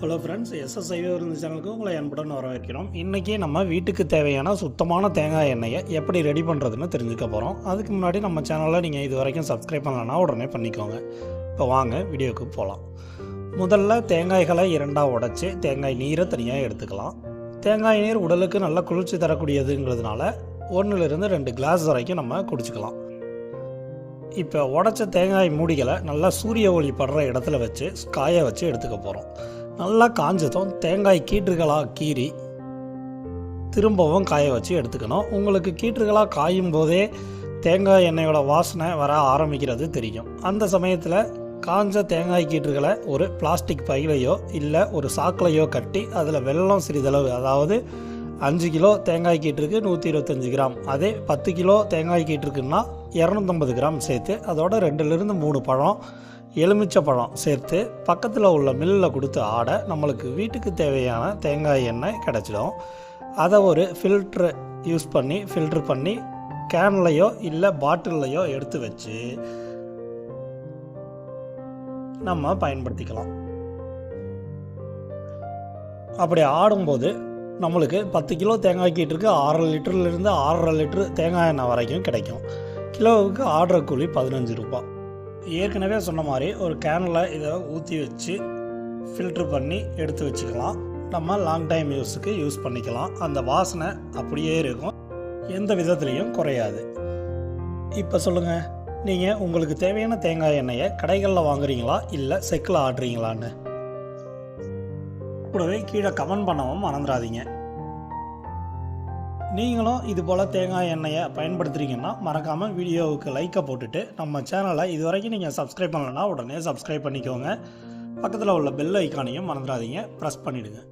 Hello friends SSI இருந்த சேனலுக்கு உங்களை அன்புடன் வரவேற்கிறோம். இன்றைக்கி நம்ம வீட்டுக்கு தேவையான சுத்தமான தேங்காய் எண்ணெயை எப்படி ரெடி பண்ணுறதுன்னு தெரிஞ்சுக்க போகிறோம் அதுக்கு முன்னாடி நம்ம சேனலில் நீங்கள் இது வரைக்கும் சப்ஸ்கிரைப் பண்ணலன்னா உடனே பண்ணிக்கோங்க. இப்போ வாங்க வீடியோக்கு போகலாம் முதல்ல தேங்காய்களை இரண்டாக உடச்சி தேங்காய் நீரை தனியாக எடுத்துக்கலாம். தேங்காய் நீர் உடலுக்கு நல்ல குளிர்ச்சி தரக்கூடியதுங்கிறதுனால ஒன்றுலேருந்து ரெண்டு கிளாஸ் வரைக்கும் நம்ம குடிச்சுக்கலாம். இப்போ உடச்ச தேங்காய் மூடிகளை நல்லா சூரிய ஒளி படுற இடத்துல வச்சு காய வச்சு எடுத்துக்க போகிறோம் நல்லா காஞ்சதும் தேங்காய் கீற்றுகளாக கீறி திரும்பவும் காய வச்சு எடுத்துக்கணும். உங்களுக்கு கீற்றுகளாக காயும் போதே தேங்காய் எண்ணெயோட வாசனை வர ஆரம்பிக்கிறது தெரியும். அந்த சமயத்தில் காஞ்ச தேங்காய் கீற்றுகளை ஒரு பிளாஸ்டிக் பையிலையோ இல்லை ஒரு சாக்கிலையோ கட்டி அதில் வெல்லம் சிறிதளவு அதாவது அஞ்சு கிலோ தேங்காய் கீற்றுக்கு நூற்றி இருபத்தஞ்சி கிராம் அதே பத்து கிலோ தேங்காய் கீற்றுக்குன்னா இரநூத்தம்பது கிராம் சேர்த்து அதோட ரெண்டுலேருந்து மூணு பழம் எலுமிச்சை பழம் சேர்த்து பக்கத்தில் உள்ள மில்லில் கொடுத்து ஆட நம்மளுக்கு வீட்டுக்கு தேவையான தேங்காய் எண்ணெய் கிடச்சிடும். அதை ஒரு ஃபில்ட்ரு யூஸ் பண்ணி ஃபில்ட்ரு பண்ணி கேன்லையோ இல்லை பாட்டில்லையோ எடுத்து வச்சு நம்ம பயன்படுத்திக்கலாம். அப்படி ஆடும்போது நம்மளுக்கு பத்து கிலோ தேங்காய் கீட்டுருக்கு ஆறரை லிட்டர்லேருந்து ஆறரை லிட்டரு தேங்காய் எண்ணெய் வரைக்கும் கிடைக்கும். கிலோவுக்கு ஆடுற கூலி பதினஞ்சு ரூபாய். ஏற்கனவே சொன்ன மாதிரி ஒரு கேனில் இதை ஊற்றி வச்சு ஃபில்ட்ரு பண்ணி எடுத்து வச்சுக்கலாம். நம்ம லாங் டைம் யூஸுக்கு யூஸ் பண்ணிக்கலாம். அந்த வாசனை அப்படியே இருக்கும். எந்த விதத்துலேயும் குறையாது. இப்போ சொல்லுங்கள் நீங்கள் உங்களுக்கு தேவையான தேங்காய் எண்ணெயை கடைகளில் வாங்குறீங்களா? இல்லை செக்கில் ஆடுறீங்களான்னு? கூடவே கீழே கமெண்ட் பண்ணவும் மறந்துடாதீங்க. நீங்களும் இது போல் தேங்காய் எண்ணெயை பயன்படுத்துகிறீங்கன்னா மறக்காமல் வீடியோவுக்கு லைக்கை போட்டுட்டு நம்ம சேனலை இது வரைக்கும் நீங்கள் சப்ஸ்கிரைப் பண்ணலைன்னா உடனே சப்ஸ்கிரைப் பண்ணிக்கோங்க. பக்கத்தில் உள்ள பெல் ஐக்கானையும் மறந்துடாதீங்க. ப்ரெஸ் பண்ணிவிடுங்க